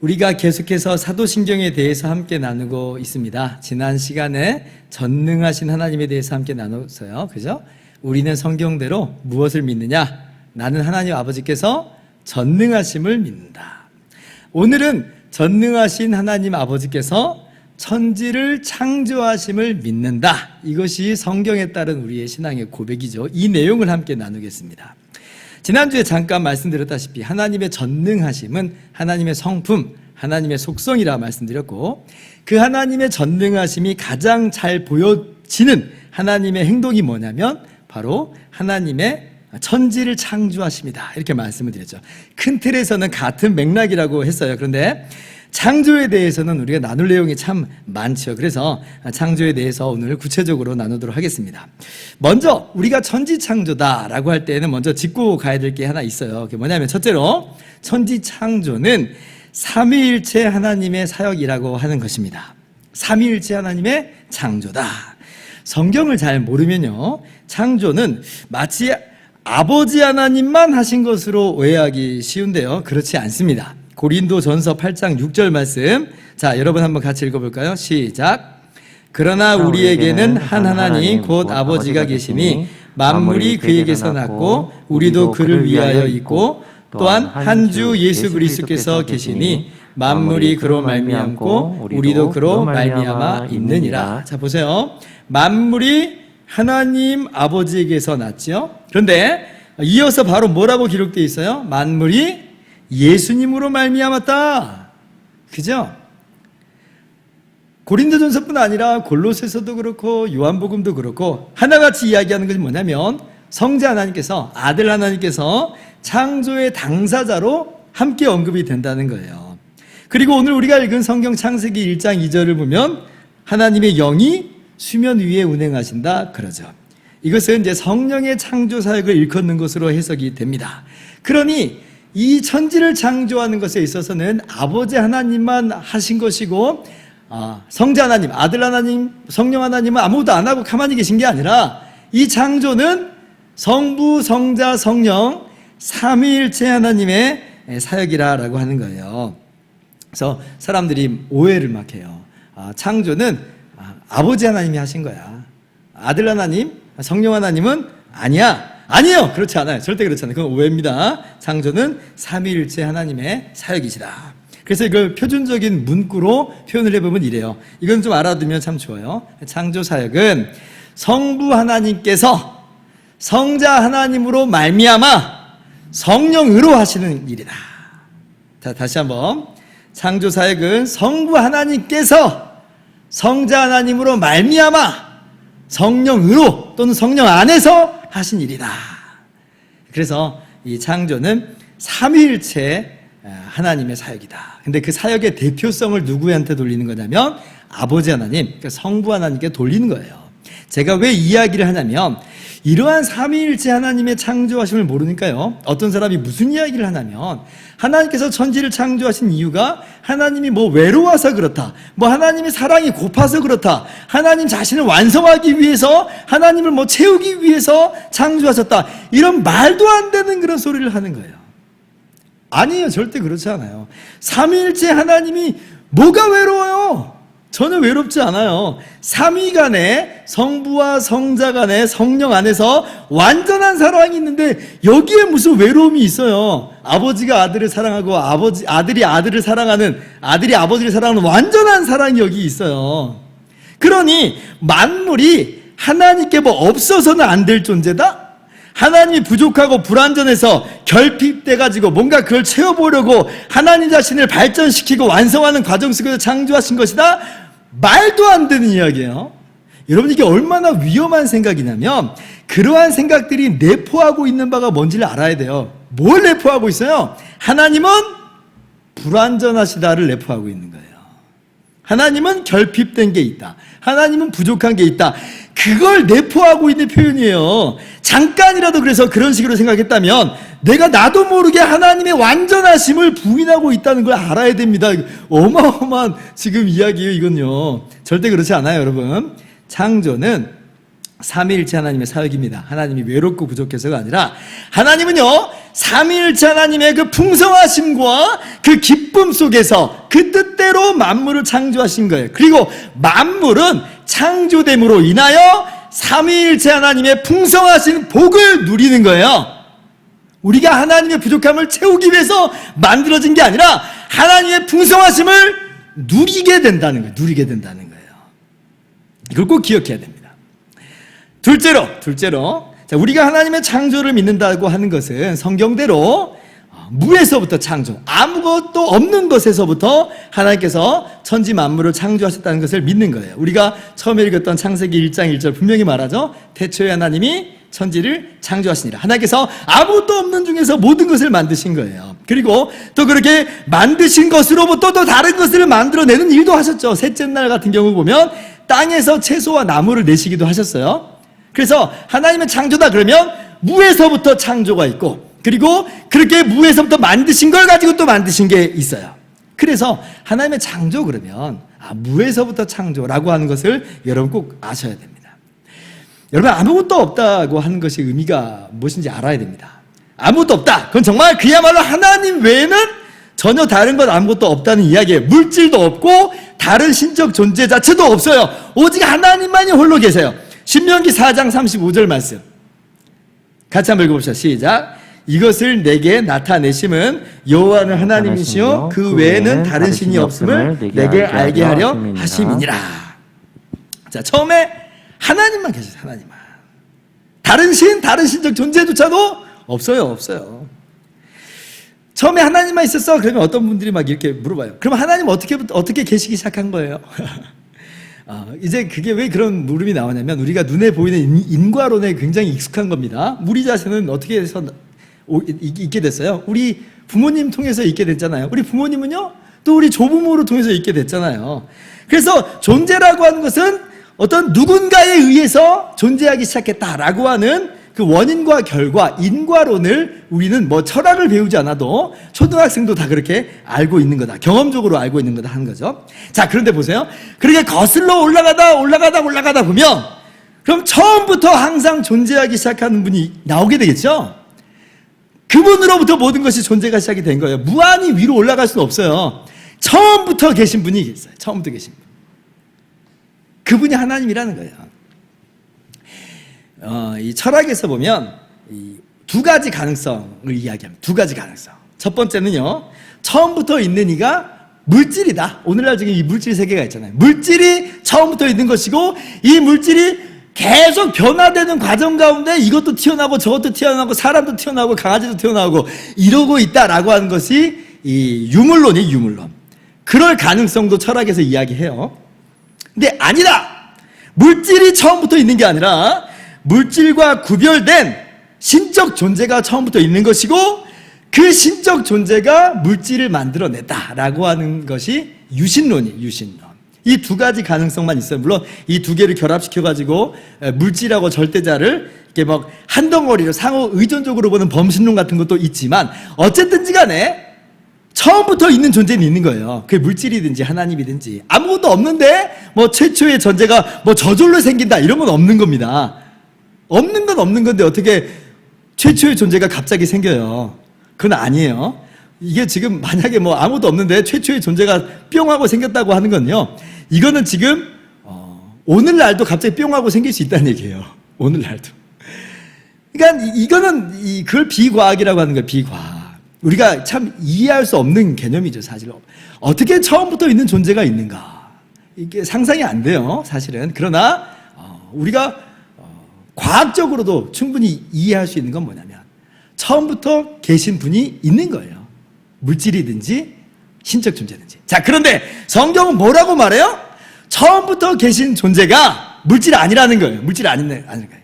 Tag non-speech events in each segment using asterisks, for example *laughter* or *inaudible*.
우리가 계속해서 사도신경에 대해서 함께 나누고 있습니다. 지난 시간에 전능하신 하나님에 대해서 함께 나눴어요. 그죠? 우리는 성경대로 무엇을 믿느냐? 나는 하나님 아버지께서 전능하심을 믿는다. 오늘은 전능하신 하나님 아버지께서 천지를 창조하심을 믿는다. 이것이 성경에 따른 우리의 신앙의 고백이죠. 이 내용을 함께 나누겠습니다. 지난주에 잠깐 말씀드렸다시피 하나님의 전능하심은 하나님의 성품, 하나님의 속성이라 말씀드렸고 그 하나님의 전능하심이 가장 잘 보여지는 하나님의 행동이 뭐냐면 바로 하나님의 천지를 창조하십니다. 이렇게 말씀을 드렸죠. 큰 틀에서는 같은 맥락이라고 했어요. 그런데 창조에 대해서는 우리가 나눌 내용이 참 많죠. 그래서 창조에 대해서 오늘 구체적으로 나누도록 하겠습니다. 먼저 우리가 천지 창조다라고 할 때는 먼저 짚고 가야 될 게 하나 있어요. 그게 뭐냐면 첫째로 천지 창조는 삼위일체 하나님의 사역이라고 하는 것입니다. 삼위일체 하나님의 창조다. 성경을 잘 모르면요. 창조는 마치 아버지 하나님만 하신 것으로 오해하기 쉬운데요. 그렇지 않습니다. 고린도 전서 8장 6절 말씀. 자, 여러분 한번 같이 읽어볼까요? 시작. 그러나 우리에게는 한 하나님 곧 아버지가 계시니 만물이 그에게서 났고 우리도 그를 위하여 있고 또한 한 주 예수 그리스도께서 계시니 만물이 그로 말미암고 우리도 그로 말미암아 있느니라. 자 보세요. 만물이 하나님 아버지에게서 났죠. 그런데 이어서 바로 뭐라고 기록되어 있어요? 만물이 예수님으로 말미암았다. 그죠? 고린도전서뿐 아니라 골로새서도 그렇고 요한복음도 그렇고 하나같이 이야기하는 것이 뭐냐면 성자 하나님께서 아들 하나님께서 창조의 당사자로 함께 언급이 된다는 거예요. 그리고 오늘 우리가 읽은 성경 창세기 1장 2절을 보면 하나님의 영이 수면 위에 운행하신다 그러죠. 이것은 이제 성령의 창조 사역을 일컫는 것으로 해석이 됩니다. 그러니 이 천지를 창조하는 것에 있어서는 아버지 하나님만 하신 것이고 아, 성자 하나님, 아들 하나님, 성령 하나님은 아무것도 안 하고 가만히 계신 게 아니라 이 창조는 성부, 성자, 성령 삼위일체 하나님의 사역이라라고 하는 거예요. 그래서 사람들이 오해를 막 해요. 아, 창조는 아, 아버지 하나님이 하신 거야. 아들 하나님, 성령 하나님은 아니야. 아니에요. 그렇지 않아요. 절대 그렇지 않아요. 그건 오해입니다. 창조는 삼위일체 하나님의 사역이시다. 그래서 이걸 표준적인 문구로 표현을 해보면 이래요. 이건 좀 알아두면 참 좋아요. 창조 사역은 성부 하나님께서 성자 하나님으로 말미암아 성령으로 하시는 일이다. 자, 다시 한번. 창조 사역은 성부 하나님께서 성자 하나님으로 말미암아 성령으로 또는 성령 안에서 하신 일이다. 그래서 이 창조는 삼위일체 하나님의 사역이다. 근데 그 사역의 대표성을 누구한테 돌리는 거냐면 아버지 하나님, 그러니까 성부 하나님께 돌리는 거예요. 제가 왜 이야기를 하냐면 이러한 삼위일체 하나님의 창조하심을 모르니까요. 어떤 사람이 무슨 이야기를 하냐면 하나님께서 천지를 창조하신 이유가 하나님이 뭐 외로워서 그렇다. 뭐 하나님이 사랑이 고파서 그렇다. 하나님 자신을 완성하기 위해서 하나님을 뭐 채우기 위해서 창조하셨다. 이런 말도 안 되는 그런 소리를 하는 거예요. 아니에요. 절대 그렇지 않아요. 삼위일체 하나님이 뭐가 외로워요? 전혀 외롭지 않아요. 삼위 간에 성부와 성자 간에 성령 안에서 완전한 사랑이 있는데 여기에 무슨 외로움이 있어요. 아버지가 아들을 사랑하고 아버지 아들이 아들을 사랑하는 아들이 아버지를 사랑하는 완전한 사랑이 여기 있어요. 그러니 만물이 하나님께 뭐 없어서는 안 될 존재다? 하나님이 부족하고 불완전해서 결핍돼 가지고 뭔가 그걸 채워보려고 하나님 자신을 발전시키고 완성하는 과정 속에서 창조하신 것이다. 말도 안 되는 이야기예요. 여러분 이게 얼마나 위험한 생각이냐면 그러한 생각들이 내포하고 있는 바가 뭔지를 알아야 돼요. 뭘 내포하고 있어요? 하나님은 불완전하시다를 내포하고 있는 거예요. 하나님은 결핍된 게 있다. 하나님은 부족한 게 있다. 그걸 내포하고 있는 표현이에요. 잠깐이라도 그래서 그런 식으로 생각했다면 내가 나도 모르게 하나님의 완전하심을 부인하고 있다는 걸 알아야 됩니다. 어마어마한 지금 이야기예요, 이건요. 절대 그렇지 않아요, 여러분. 창조는 삼위일체 하나님의 사역입니다. 하나님이 외롭고 부족해서가 아니라 하나님은요 삼위일체 하나님의 그 풍성하심과 그 기쁨 속에서 그 뜻대로 만물을 창조하신 거예요. 그리고 만물은 창조됨으로 인하여 삼위일체 하나님의 풍성하신 복을 누리는 거예요. 우리가 하나님의 부족함을 채우기 위해서 만들어진 게 아니라 하나님의 풍성하심을 누리게 된다는 거예요. 누리게 된다는 거예요. 이걸 꼭 기억해야 됩니다. 둘째로, 둘째로, 자, 우리가 하나님의 창조를 믿는다고 하는 것은 성경대로 어, 무에서부터 창조, 아무것도 없는 것에서부터 하나님께서 천지 만물을 창조하셨다는 것을 믿는 거예요. 우리가 처음에 읽었던 창세기 1장 1절 분명히 말하죠. 태초에 하나님이 천지를 창조하시니라. 하나님께서 아무것도 없는 중에서 모든 것을 만드신 거예요. 그리고 또 그렇게 만드신 것으로부터 또 다른 것을 만들어내는 일도 하셨죠. 셋째 날 같은 경우 보면 땅에서 채소와 나무를 내시기도 하셨어요. 그래서 하나님의 창조다 그러면 무에서부터 창조가 있고 그리고 그렇게 무에서부터 만드신 걸 가지고 또 만드신 게 있어요. 그래서 하나님의 창조 그러면 아, 무에서부터 창조라고 하는 것을 여러분 꼭 아셔야 됩니다. 여러분 아무것도 없다고 하는 것이 의미가 무엇인지 알아야 됩니다. 아무것도 없다. 그건 정말 그야말로 하나님 외에는 전혀 다른 것 아무것도 없다는 이야기예요. 물질도 없고 다른 신적 존재 자체도 없어요. 오직 하나님만이 홀로 계세요. 신명기 4장 35절 말씀. 같이 한번 읽어봅시다. 시작. 이것을 내게 나타내심은 여호와는 하나님이시요 그 외에는 다른 신이 없음을 내게 알게 하려 하심이니라. 자 처음에 하나님만 계세요. 하나님만. 다른 신, 다른 신적 존재조차도 없어요. 없어요. 처음에 하나님만 있었어? 그러면 어떤 분들이 막 이렇게 물어봐요. 그럼 하나님 어떻게 어떻게 계시기 시작한 거예요? *laughs* 아, 이제 그게 왜 그런 물음이 나오냐면 우리가 눈에 보이는 인- 인과론에 굉장히 익숙한 겁니다. 우리 자신은 어떻게 해서 오- 이- 있게 됐어요? 우리 부모님 통해서 있게 됐잖아요. 우리 부모님은요, 또 우리 조부모를 통해서 있게 됐잖아요. 그래서 존재라고 하는 것은 어떤 누군가에 의해서 존재하기 시작했다라고 하는 그 원인과 결과, 인과론을 우리는 뭐 철학을 배우지 않아도 초등학생도 다 그렇게 알고 있는 거다. 경험적으로 알고 있는 거다 하는 거죠. 자, 그런데 보세요. 그렇게 거슬러 올라가다, 올라가다, 올라가다 보면 그럼 처음부터 항상 존재하기 시작하는 분이 나오게 되겠죠? 그분으로부터 모든 것이 존재가 시작이 된 거예요. 무한히 위로 올라갈 수는 없어요. 처음부터 계신 분이 있어요. 처음부터 계신 분. 그분이 하나님이라는 거예요. 어, 이 철학에서 보면 이 두 가지 가능성을 이야기합니다. 두 가지 가능성. 첫 번째는요, 처음부터 있는 이가 물질이다. 오늘날 지금 이 물질 세계가 있잖아요. 물질이 처음부터 있는 것이고, 이 물질이 계속 변화되는 과정 가운데 이것도 튀어나오고 저것도 튀어나오고 사람도 튀어나오고 강아지도 튀어나오고 이러고 있다라고 하는 것이 이 유물론이 유물론. 그럴 가능성도 철학에서 이야기해요. 근데 아니다. 물질이 처음부터 있는 게 아니라 물질과 구별된 신적 존재가 처음부터 있는 것이고 그 신적 존재가 물질을 만들어냈다라고 하는 것이 유신론이에요. 유신론. 이 두 가지 가능성만 있어요. 물론 이 두 개를 결합시켜 가지고 물질하고 절대자를 이렇게 막 한 덩어리로 상호 의존적으로 보는 범신론 같은 것도 있지만 어쨌든지 간에 처음부터 있는 존재는 있는 거예요. 그게 물질이든지 하나님이든지 아무것도 없는데 뭐 최초의 존재가 뭐 저절로 생긴다 이런 건 없는 겁니다. 없는 건 없는 건데 어떻게 최초의 존재가 갑자기 생겨요? 그건 아니에요. 이게 지금 만약에 뭐 아무도 없는데 최초의 존재가 뿅 하고 생겼다고 하는 건요. 이거는 지금 어, 오늘날도 갑자기 뿅 하고 생길 수 있다는 얘기예요. 오늘날도. 그러니까 이- 이거는 이 그걸 비과학이라고 하는 거예요. 비과학. 우리가 참 이해할 수 없는 개념이죠, 사실. 어떻게 처음부터 있는 존재가 있는가? 이게 상상이 안 돼요, 사실은. 그러나 어, 우리가 어, 과학적으로도 충분히 이해할 수 있는 건 뭐냐면 처음부터 계신 분이 있는 거예요. 물질이든지 신적 존재든지. 자, 그런데 성경은 뭐라고 말해요? 처음부터 계신 존재가 물질이 아니라는 거예요. 아닌 아닌 거예요.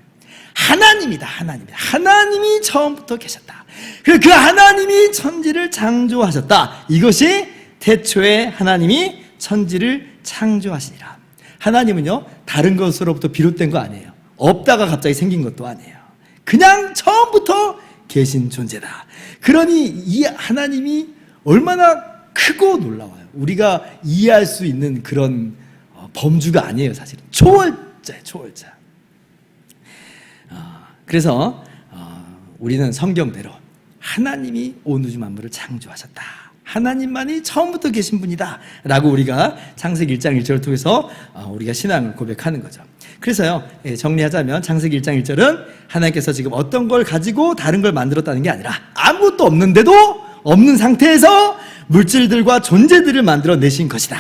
하나님이다, 하나님이다. 하나님이 처음부터 계셨다. 그, 그 하나님이 천지를 창조하셨다. 이것이 태초에 하나님이 천지를 창조하시니라. 하나님은요, 다른 것으로부터 비롯된 거 아니에요. 없다가 갑자기 생긴 것도 아니에요. 그냥 처음부터 계신 존재다. 그러니 이 하나님이 얼마나 크고 놀라워요. 우리가 이해할 수 있는 그런 어, 범주가 아니에요, 사실은. 초월자예요, 초월자. 어, 그래서 어, 우리는 성경대로 하나님이 온 우주 만물을 창조하셨다. 하나님만이 처음부터 계신 분이다. 라고 우리가 창세기 1장 1절을 통해서 어, 우리가 신앙을 고백하는 거죠. 그래서요, 예, 정리하자면 창세기 1장 1절은 하나님께서 지금 어떤 걸 가지고 다른 걸 만들었다는 게 아니라 아무것도 없는데도 없는 상태에서 물질들과 존재들을 만들어 내신 것이다.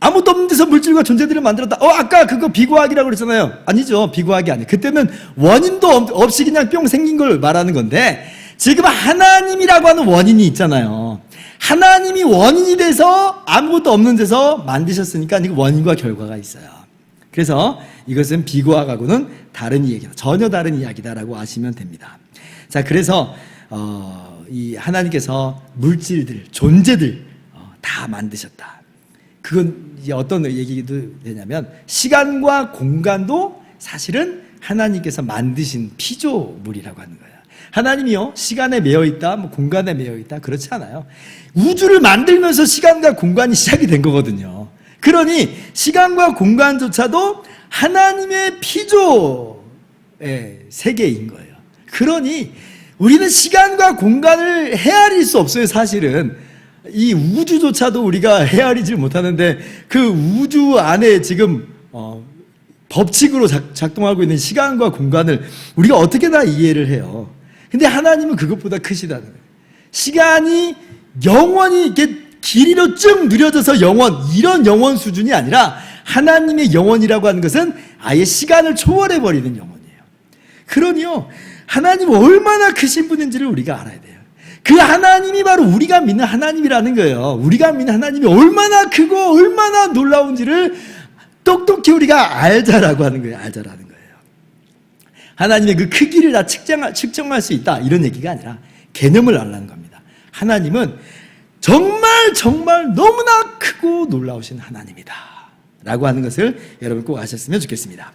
아무도 없는 데서 물질과 존재들을 만들었다. 어, 아까 그거 비과학이라고 그랬잖아요. 아니죠. 비과학이 아니에요. 그때는 원인도 없- 없이 그냥 뿅 생긴 걸 말하는 건데, 지금 하나님이라고 하는 원인이 있잖아요. 하나님이 원인이 돼서 아무것도 없는 데서 만드셨으니까 이거 원인과 결과가 있어요. 그래서 이것은 비과학하고는 다른 이야기다. 전혀 다른 이야기다라고 아시면 됩니다. 자, 그래서, 어, 이 하나님께서 물질들, 존재들, 어, 다 만드셨다. 그건 어떤 얘기도 되냐면 시간과 공간도 사실은 하나님께서 만드신 피조물이라고 하는 거예요. 하나님이요 시간에 매여 있다, 뭐 공간에 매여 있다 그렇지 않아요. 우주를 만들면서 시간과 공간이 시작이 된 거거든요. 그러니 시간과 공간조차도 하나님의 피조의 세계인 거예요. 그러니 우리는 시간과 공간을 헤아릴 수 없어요, 사실은. 이 우주조차도 우리가 헤아리질 못하는데 그 우주 안에 지금 어, 법칙으로 작, 작동하고 있는 시간과 공간을 우리가 어떻게 다 이해를 해요. 근데 하나님은 그것보다 크시다는 거예요. 시간이 영원히 이렇게 길이로 쭉 느려져서 영원 이런 영원 수준이 아니라 하나님의 영원이라고 하는 것은 아예 시간을 초월해 버리는 영혼이에요. 그러니요 하나님 얼마나 크신 분인지를 우리가 알아야 돼요. 그 하나님이 바로 우리가 믿는 하나님이라는 거예요. 우리가 믿는 하나님이 얼마나 크고 얼마나 놀라운지를 똑똑히 우리가 알자라고 하는 거예요. 알자라는. 하나님의 그 크기를 다 측정할, 측정할 수 있다. 이런 얘기가 아니라 개념을 알라는 겁니다. 하나님은 정말 정말 너무나 크고 놀라우신 하나님이다. 라고 하는 것을 여러분 꼭 아셨으면 좋겠습니다.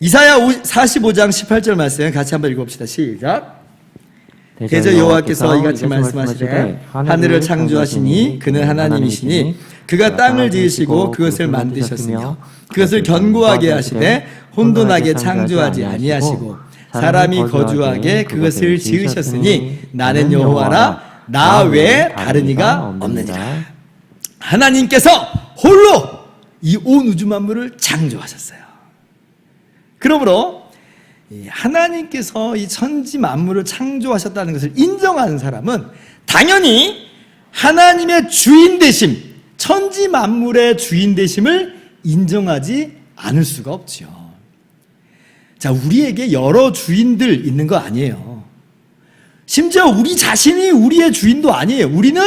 이사야 45장 18절 말씀 같이 한번 읽어봅시다. 시작. 대저 여호와께서 이같이 말씀하시되 하늘을 창조하시니 그는 하나님이시니 그가 땅을 지으시고 그것을 만드셨으며 그것을 견고하게 하시되 혼돈하게 창조하지 아니하시고 사람이 거주하게 그것을 지으셨으니 나는 여호와라 나 외에 다른 이가 없느니라 하나님께서 홀로 이 온 우주 만물을 창조하셨어요. 그러므로 이 하나님께서 이 천지 만물을 창조하셨다는 것을 인정하는 사람은 당연히 하나님의 주인 되심, 천지 만물의 주인 되심을 인정하지 않을 수가 없죠. 자, 우리에게 여러 주인들 있는 거 아니에요. 심지어 우리 자신이 우리의 주인도 아니에요. 우리는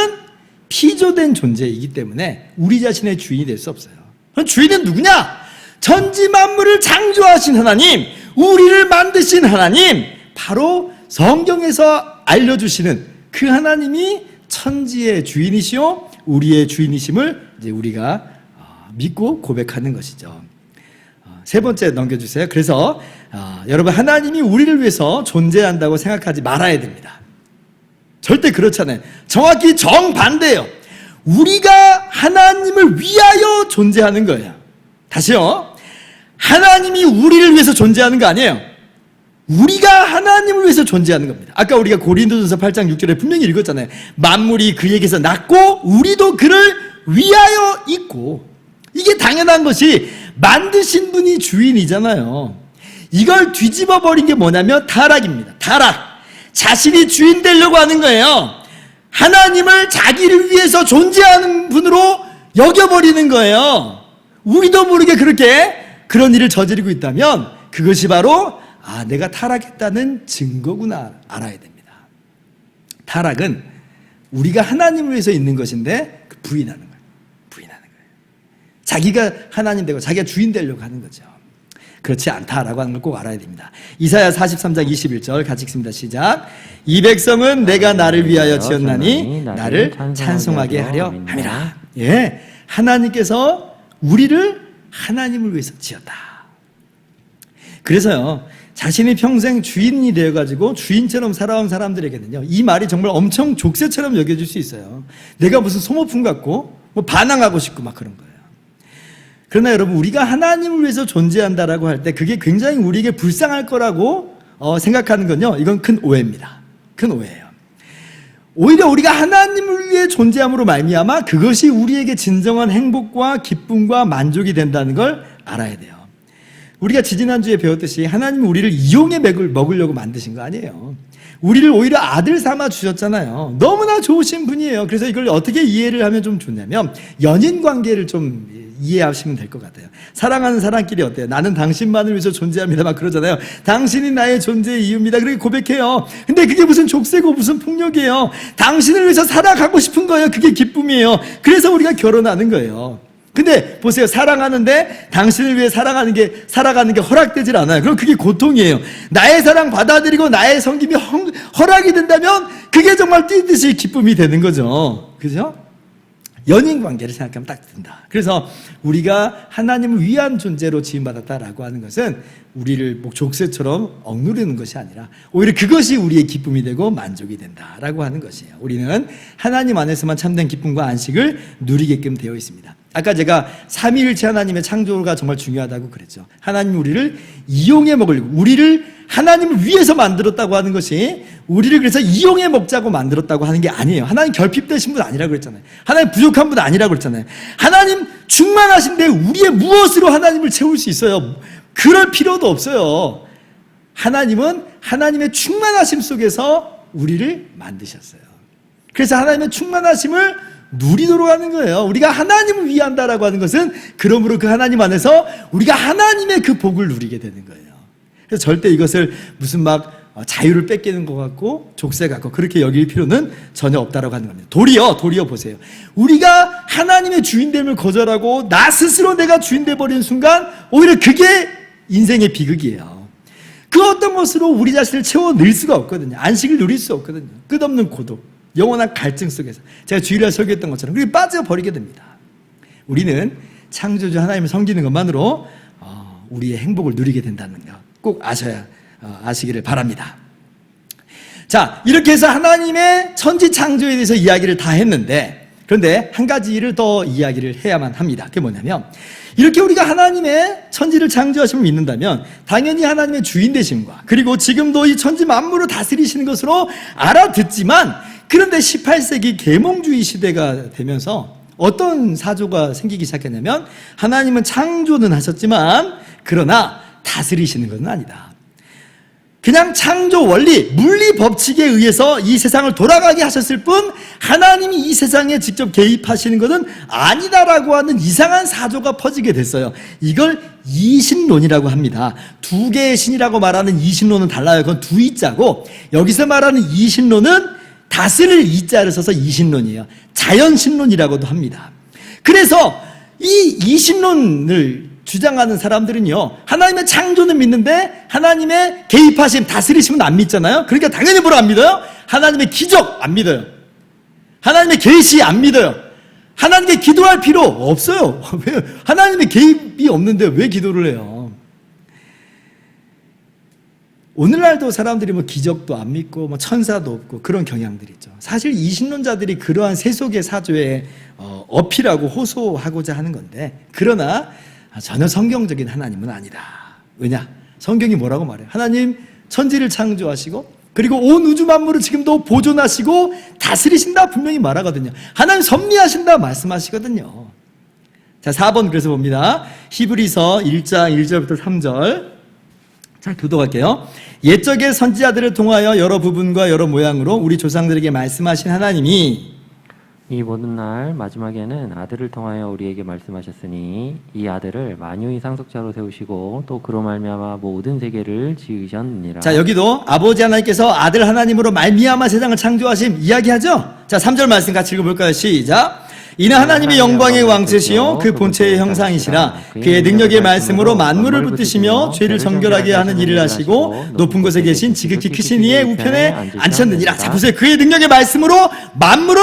피조된 존재이기 때문에 우리 자신의 주인이 될 수 없어요. 그럼 주인은 누구냐? 천지 만물을 창조하신 하나님, 우리를 만드신 하나님, 바로 성경에서 알려주시는 그 하나님이 천지의 주인이시요, 우리의 주인이심을 이제 우리가 어, 믿고 고백하는 것이죠. 어, 세 번째 넘겨주세요. 그래서 어, 여러분 하나님이 우리를 위해서 존재한다고 생각하지 말아야 됩니다. 절대 그렇잖아요. 정확히 정반대예요. 우리가 하나님을 위하여 존재하는 거예요. 다시요. 하나님이 우리를 위해서 존재하는 거 아니에요. 우리가 하나님을 위해서 존재하는 겁니다. 아까 우리가 고린도전서 8장 6절에 분명히 읽었잖아요. 만물이 그에게서 났고 우리도 그를 위하여 있고 이게 당연한 것이 만드신 분이 주인이잖아요. 이걸 뒤집어 버린 게 뭐냐면 타락입니다. 타락. 자신이 주인 되려고 하는 거예요. 하나님을 자기를 위해서 존재하는 분으로 여겨버리는 거예요. 우리도 모르게 그렇게 그런 일을 저지르고 있다면 그것이 바로 아, 내가 타락했다는 증거구나 알아야 됩니다. 타락은 우리가 하나님을 위해서 있는 것인데 그 부인하는 거예요. 부인하는 거예요. 자기가 하나님 되고 자기가 주인 되려고 하는 거죠. 그렇지 않다라고 하는 걸 꼭 알아야 됩니다. 이사야 43장 21절 같이 읽습니다. 시작. 이 백성은 내가 나를 위하여 지었나니 나를 찬송하게 하려 함이라. 예. 하나님께서 우리를 하나님을 위해서 지었다. 그래서요. 자신이 평생 주인이 되어 가지고 주인처럼 살아온 사람들에게는요. 이 말이 정말 엄청 족쇄처럼 여겨질 수 있어요. 내가 무슨 소모품 같고 뭐 반항하고 싶고 막 그런 거예요. 그러나 여러분 우리가 하나님을 위해서 존재한다라고 할 때 그게 굉장히 우리에게 불쌍할 거라고 어, 생각하는 건요, 이건 큰 오해입니다. 큰 오해예요. 오히려 우리가 하나님을 위해 존재함으로 말미암아 그것이 우리에게 진정한 행복과 기쁨과 만족이 된다는 걸 알아야 돼요. 우리가 지지난주에 배웠듯이 하나님은 우리를 이용해 먹으려고 만드신 거 아니에요. 우리를 오히려 아들 삼아 주셨잖아요. 너무나 좋으신 분이에요. 그래서 이걸 어떻게 이해를 하면 좀 좋냐면 연인 관계를 좀 이해하시면 될 것 같아요. 사랑하는 사람끼리 어때요? 나는 당신만을 위해서 존재합니다. 막 그러잖아요. 당신이 나의 존재의 이유입니다. 그렇게 고백해요. 근데 그게 무슨 족쇄고 무슨 폭력이에요. 당신을 위해서 살아가고 싶은 거예요. 그게 기쁨이에요. 그래서 우리가 결혼하는 거예요. 근데 보세요. 사랑하는데 당신을 위해 사랑하는 게 살아가는 게 허락되질 않아요. 그럼 그게 고통이에요. 나의 사랑 받아들이고 나의 성김이 허, 허락이 된다면 그게 정말 뛰듯이 기쁨이 되는 거죠. 그죠? 연인 관계를 생각하면 딱 든다. 그래서 우리가 하나님을 위한 존재로 지음받았다라고 하는 것은 우리를 뭐 족쇄처럼 억누르는 것이 아니라 오히려 그것이 우리의 기쁨이 되고 만족이 된다라고 하는 것이에요. 우리는 하나님 안에서만 참된 기쁨과 안식을 누리게끔 되어 있습니다. 아까 제가 삼위일체 하나님의 창조가 정말 중요하다고 그랬죠. 하나님 우리를 이용해 먹으려고 우리를 하나님을 위해서 만들었다고 하는 것이 우리를 그래서 이용해 먹자고 만들었다고 하는 게 아니에요. 하나님 결핍되신 분 아니라고 그랬잖아요. 하나님 부족한 분 아니라고 그랬잖아요. 하나님 충만하신데 우리의 무엇으로 하나님을 채울 수 있어요? 그럴 필요도 없어요. 하나님은 하나님의 충만하심 속에서 우리를 만드셨어요. 그래서 하나님의 충만하심을 누리도록 하는 거예요. 우리가 하나님을 위한다라고 하는 것은 그러므로 그 하나님 안에서 우리가 하나님의 그 복을 누리게 되는 거예요. 그래서 절대 이것을 무슨 막 어, 자유를 뺏기는 것 같고 족쇄 같고 그렇게 여길 필요는 전혀 없다라고 하는 겁니다. 도리어 도리어 보세요. 우리가 하나님의 주인됨을 거절하고 나 스스로 내가 주인 돼 버리는 순간 오히려 그게 인생의 비극이에요. 그 어떤 것으로 우리 자신을 채워 넣을 수가 없거든요. 안식을 누릴 수 없거든요. 끝없는 고독, 영원한 갈증 속에서 제가 주일날 설교했던 것처럼 그게 빠져버리게 됩니다. 우리는 창조주 하나님을 섬기는 것만으로 어, 우리의 행복을 누리게 된다는 거꼭 아셔야 어, 아시기를 바랍니다. 자, 이렇게 해서 하나님의 천지 창조에 대해서 이야기를 다 했는데, 그런데 한 가지 일을 더 이야기를 해야만 합니다. 그게 뭐냐면, 이렇게 우리가 하나님의 천지를 창조하심을 믿는다면, 당연히 하나님의 주인 되심과, 그리고 지금도 이 천지 만물을 다스리시는 것으로 알아듣지만, 그런데 18세기 계몽주의 시대가 되면서 어떤 사조가 생기기 시작했냐면, 하나님은 창조는 하셨지만, 그러나 다스리시는 것은 아니다. 그냥 창조 원리, 물리 법칙에 의해서 이 세상을 돌아가게 하셨을 뿐 하나님이 이 세상에 직접 개입하시는 것은 아니다라고 하는 이상한 사조가 퍼지게 됐어요. 이걸 이신론이라고 합니다. 두 개의 신이라고 말하는 이신론은 달라요. 그건 두 이자고 여기서 말하는 이신론은 다스릴 이자를 써서 이신론이에요. 자연신론이라고도 합니다. 그래서 이 이신론을 주장하는 사람들은요, 하나님의 창조는 믿는데, 하나님의 개입하심, 다스리심은 안 믿잖아요? 그러니까 당연히 뭘 안 믿어요? 하나님의 기적 안 믿어요. 하나님의 계시 안 믿어요. 하나님께 기도할 필요 없어요. *laughs* 왜? 하나님의 개입이 없는데 왜 기도를 해요? 오늘날도 사람들이 뭐 기적도 안 믿고 뭐 천사도 없고 그런 경향들이 있죠. 사실 이신론자들이 그러한 세속의 사조에 어, 어필하고 호소하고자 하는 건데 그러나 전혀 성경적인 하나님은 아니다. 왜냐? 성경이 뭐라고 말해요? 하나님 천지를 창조하시고 그리고 온 우주 만물을 지금도 보존하시고 다스리신다 분명히 말하거든요. 하나님 섭리하신다 말씀하시거든요. 자, 4번 그래서 봅니다. 히브리서 1장 1절부터 3절. 자, 교도할게요. 옛적의 선지자들을 통하여 여러 부분과 여러 모양으로 우리 조상들에게 말씀하신 하나님이 이 모든 날 마지막에는 아들을 통하여 우리에게 말씀하셨으니 이 아들을 만유의 상속자로 세우시고 또 그로 말미암아 모든 세계를 지으셨느니라. 자, 여기도 아버지 하나님께서 아들 하나님으로 말미암아 세상을 창조하심 이야기하죠? 자, 3절 말씀 같이 읽어 볼까요? 시작. 이는 하나님의 영광의 왕체시요 그 본체의 형상이시라. 그의 능력의 말씀으로 만물을 붙드시며 죄를 정결하게 하는 일을 하시고 높은 곳에 계신 지극히 크신 이의 우편에 앉혔느니라. 자 보세요. 그의 능력의 말씀으로 만물을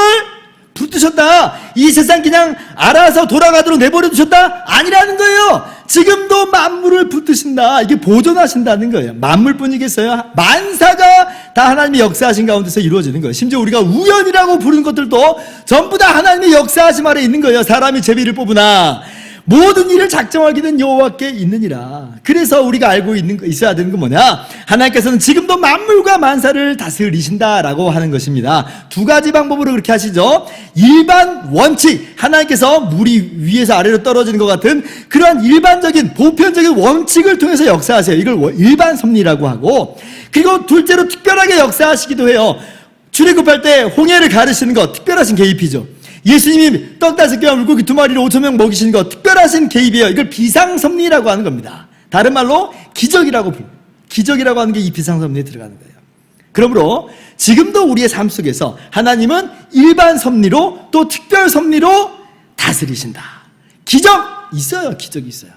붙드셨다. 이 세상 그냥 알아서 돌아가도록 내버려 두셨다. 아니라는 거예요. 지금도 만물을 붙드신다. 이게 보존하신다는 거예요. 만물뿐이겠어요? 만사가 다 하나님의 역사하신 가운데서 이루어지는 거예요. 심지어 우리가 우연이라고 부르는 것들도 전부 다 하나님의 역사하심 아래 있는 거예요. 사람이 제비를 뽑으나 모든 일을 작정하기는 여호와께 있느니라. 그래서 우리가 알고 있는 거- 있어야 되는 건 뭐냐? 하나님께서는 지금도 만물과 만사를 다스리신다라고 하는 것입니다. 두 가지 방법으로 그렇게 하시죠. 일반 원칙, 하나님께서 물이 위에서 아래로 떨어지는 것 같은 그러한 일반적인 보편적인 원칙을 통해서 역사하세요. 이걸 원- 일반 섭리라고 하고 그리고 둘째로 특별하게 역사하시기도 해요. 출애굽할 때 홍해를 가르시는 것 특별하신 개입이죠. 예수님이 떡 다섯 개와 물고기 두 마리를 오천 명 먹이시는 것 특별하신 개입이에요. 이걸 비상섭리라고 하는 겁니다. 다른 말로 기적이라고 불 기적이라고 하는 게 이 비상섭리에 들어가는 거예요. 그러므로 지금도 우리의 삶 속에서 하나님은 일반 섭리로 또 특별 섭리로 다스리신다. 기적 있어요. 기적이 있어요.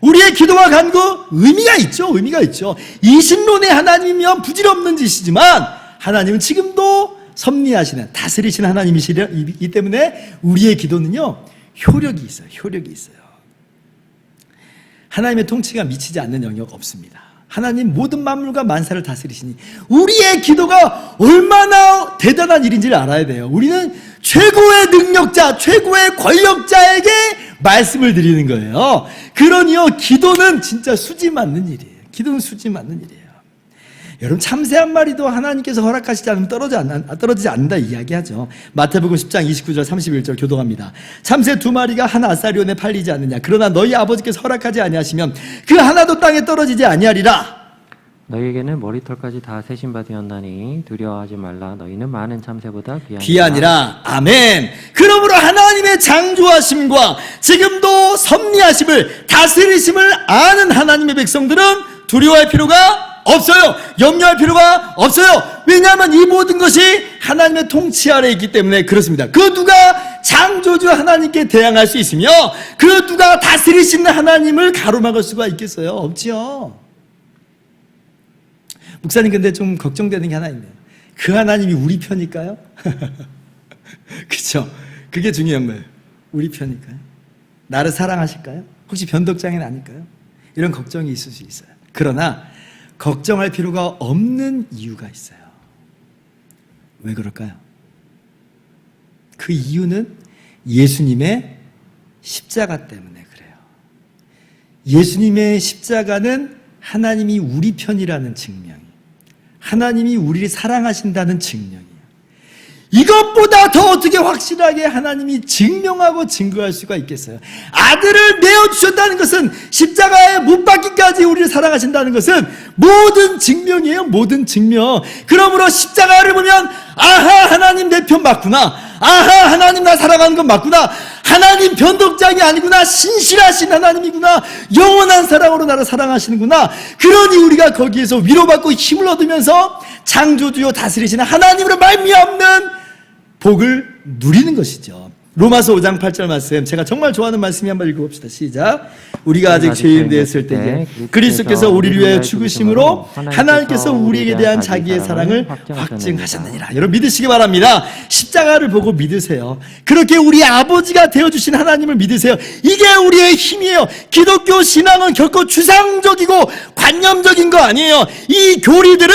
우리의 기도와 간구 의미가 있죠. 의미가 있죠. 이신론의 하나님이면 부질없는 짓이지만 하나님은 지금도 섭리하시는 다스리시는 하나님이시기 때문에 우리의 기도는요 효력이 있어요. 효력이 있어요. 하나님의 통치가 미치지 않는 영역 없습니다. 하나님 모든 만물과 만사를 다스리시니 우리의 기도가 얼마나 대단한 일인지를 알아야 돼요. 우리는 최고의 능력자, 최고의 권력자에게 말씀을 드리는 거예요. 그러니요, 기도는 진짜 수지 맞는 일이에요. 기도는 수지 맞는 일이에요. 여러분 참새 한 마리도 하나님께서 허락하시지 않으면 떨어지, 않, 떨어지지 않는다 이야기하죠. 마태복음 10장 29절 31절 교도합니다. 참새 두 마리가 한 아사리온에 팔리지 않느냐. 그러나 너희 아버지께서 허락하지 아니하시면 그 하나도 땅에 떨어지지 아니하리라. 너희에게는 머리털까지 다 세신 바 되었나니 두려워하지 말라 너희는 많은 참새보다 귀하니라 귀하니라. 아멘. 그러므로 하나님의 창조하심과 지금도 섭리하심을 다스리심을 아는 하나님의 백성들은 두려워할 필요가 없어요. 염려할 필요가 없어요. 왜냐하면 이 모든 것이 하나님의 통치 아래 있기 때문에 그렇습니다. 그 누가 창조주 하나님께 대항할 수 있으며 그 누가 다스리시는 하나님을 가로막을 수가 있겠어요? 없지요. 목사님 근데 좀 걱정되는 게 하나 있네요. 그 하나님이 우리 편일까요? *laughs* 그렇죠. 그게 중요한 거예요. 우리 편일까요? 나를 사랑하실까요? 혹시 변덕장애는 아닐까요? 이런 걱정이 있을 수 있어요. 그러나 걱정할 필요가 없는 이유가 있어요. 왜 그럴까요? 그 이유는 예수님의 십자가 때문에 그래요. 예수님의 십자가는 하나님이 우리 편이라는 증명이 하나님이 우리를 사랑하신다는 증명 이것보다 더 어떻게 확실하게 하나님이 증명하고 증거할 수가 있겠어요? 아들을 내어주셨다는 것은 십자가에 못 박기까지 우리를 사랑하신다는 것은 모든 증명이에요. 모든 증명. 그러므로 십자가를 보면 아하 하나님 내 편 맞구나. 아하 하나님 나 사랑하는 건 맞구나. 하나님 변덕장이 아니구나. 신실하신 하나님이구나. 영원한 사랑으로 나를 사랑하시는구나. 그러니 우리가 거기에서 위로받고 힘을 얻으면서 창조주요 다스리시는 하나님으로 말미암는 복을 누리는 것이죠. 로마서 5장 8절 말씀 제가 정말 좋아하는 말씀이 한번 읽어봅시다. 시작. 우리가 아직 죄인 되었을 때에 그리스도께서 우리를 위하여 죽으심으로 하나님께서 우리에게 대한 자기의 사랑을 확증하셨느니라. 여러분 믿으시기 바랍니다. 십자가를 보고 믿으세요. 그렇게 우리 아버지가 되어주신 하나님을 믿으세요. 이게 우리의 힘이에요. 기독교 신앙은 결코 주상적이고 관념적인 거 아니에요. 이 교리들은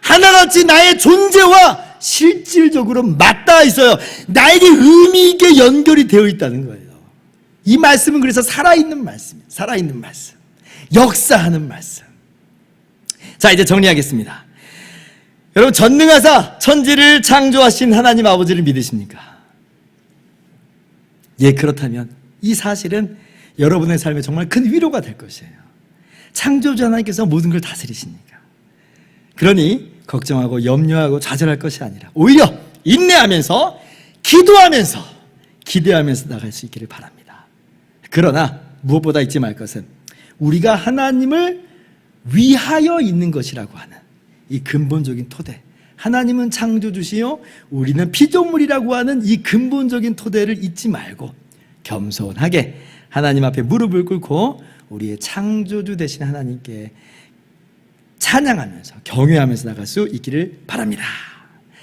하나같이 나의 존재와 실질적으로 맞닿아 있어요. 나에게 의미 있게 연결이 되어 있다는 거예요. 이 말씀은 그래서 살아있는 말씀, 살아있는 말씀, 역사하는 말씀. 자, 이제 정리하겠습니다. 여러분, 전능하사 천지를 창조하신 하나님 아버지를 믿으십니까? 예, 그렇다면 이 사실은 여러분의 삶에 정말 큰 위로가 될 것이에요. 창조주 하나님께서 모든 걸 다스리시니까. 그러니 걱정하고 염려하고 좌절할 것이 아니라 오히려 인내하면서 기도하면서 기대하면서 나갈 수 있기를 바랍니다. 그러나 무엇보다 잊지 말 것은 우리가 하나님을 위하여 있는 것이라고 하는 이 근본적인 토대. 하나님은 창조주시요 우리는 피조물이라고 하는 이 근본적인 토대를 잊지 말고 겸손하게 하나님 앞에 무릎을 꿇고 우리의 창조주 되신 하나님께 찬양하면서 경외하면서 나갈 수 있기를 바랍니다.